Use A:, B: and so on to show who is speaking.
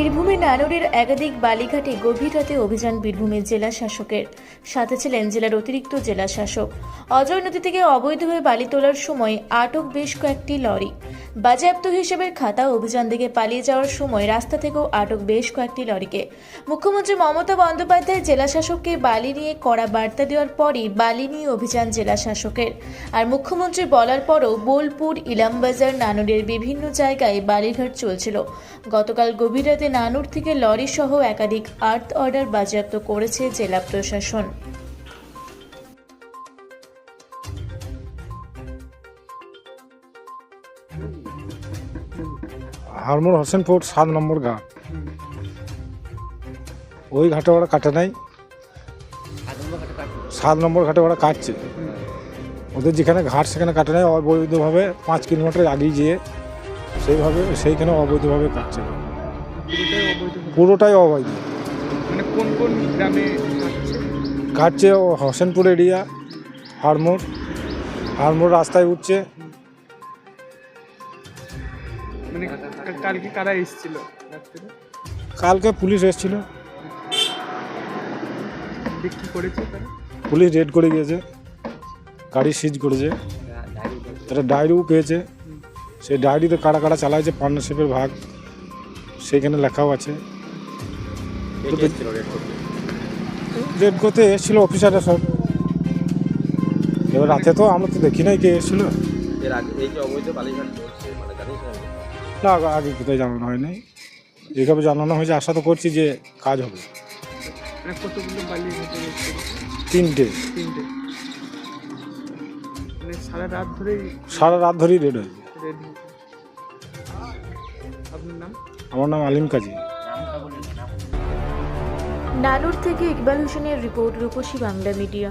A: বীরভূমে নানুরের একাধিক বালিঘাটে গভীর রাতে অভিযান বীরভূমের জেলা শাসকের। সাথে ছিলেন জেলার অতিরিক্ত জেলা শাসক। অজয় নদী থেকে অবৈধভাবে বালি তোলার সময় আটক বেশ কয়েকটি লরি। বাজেয়াপ্ত হিসেবের খাতা অভিযান থেকে পালিয়ে যাওয়ার সময় রাস্তা থেকেও আটক বেশ কয়েকটি লরিকে। মুখ্যমন্ত্রী মমতা বন্দ্যোপাধ্যায় জেলা শাসককে বালি নিয়ে কড়া বার্তা দেওয়ার পরই বালি নিয়ে অভিযান জেলা শাসকের আর মুখ্যমন্ত্রী বলার পরও বোলপুর, ইলামবাজার, নানুরের বিভিন্ন জায়গায় বালিঘাট চলছিল। গতকাল গভীর রাতে নানুর থেকে লরি সহ একাধিক আর্থ অর্ডার বাজেয়াপ্ত করেছে জেলা প্রশাসন।
B: হারমোর হোসেনপুর সাত নম্বর ঘাট ওই ঘাটে ওরা কাটে নাই। সাত নম্বর ঘাটে ওরা কাটছে। ওদের যেখানে ঘাট সেখানে কাটে নাই। অবৈধভাবে পাঁচ কিলোমিটার আগিয়ে যেয়ে সেইভাবে সেইখানে অবৈধভাবে কাটছে।
C: পুরোটাই অবৈধ। মানে কোন কোন গ্রামে কাটছে?
B: কাটছে হোসেনপুর এরিয়া হারমোর। হারমোর রাস্তায় উঠছে।
C: মানে কালকে কারা এসেছিল?
B: কালকে পুলিশ এসেছিল।
C: বিক্রি করেছে
B: পুলিশ রেড করে গিয়েছে গাড়ি সিজ করেছে। তারা ডায়েরিও পেয়েছে। সেই ডায়েরিতে কারা কারা চালাইছে পার্টনারশিপের ভাগ সেখানে লেখাও আছে। রেড করতে? এসেছিল অফিসাররা সব। এবার রাতে তো আমরা তো দেখি নাই কে এসেছিল।
D: এর আগে এই যে অবৈধ বালিঘাট চলছে মানে জানিস
B: না আগে- কোথায় জানানো হয়নি। এইভাবে জানানো হয়েছে আশা তো করছি যে কাজ হবে।
C: মানে কতগুলো বালি
B: তিনটে।
C: তিনটে। মানে সারা রাত ধরেই
B: সারা রাত ধরেই রেড হয়েছে।
C: রেডি আপনার নাম?
B: আমার নাম আলিম কাজী।
A: নানুর থেকে ইকবাল হোসেনের রিপোর্ট রূপসী বাংলা মিডিয়া।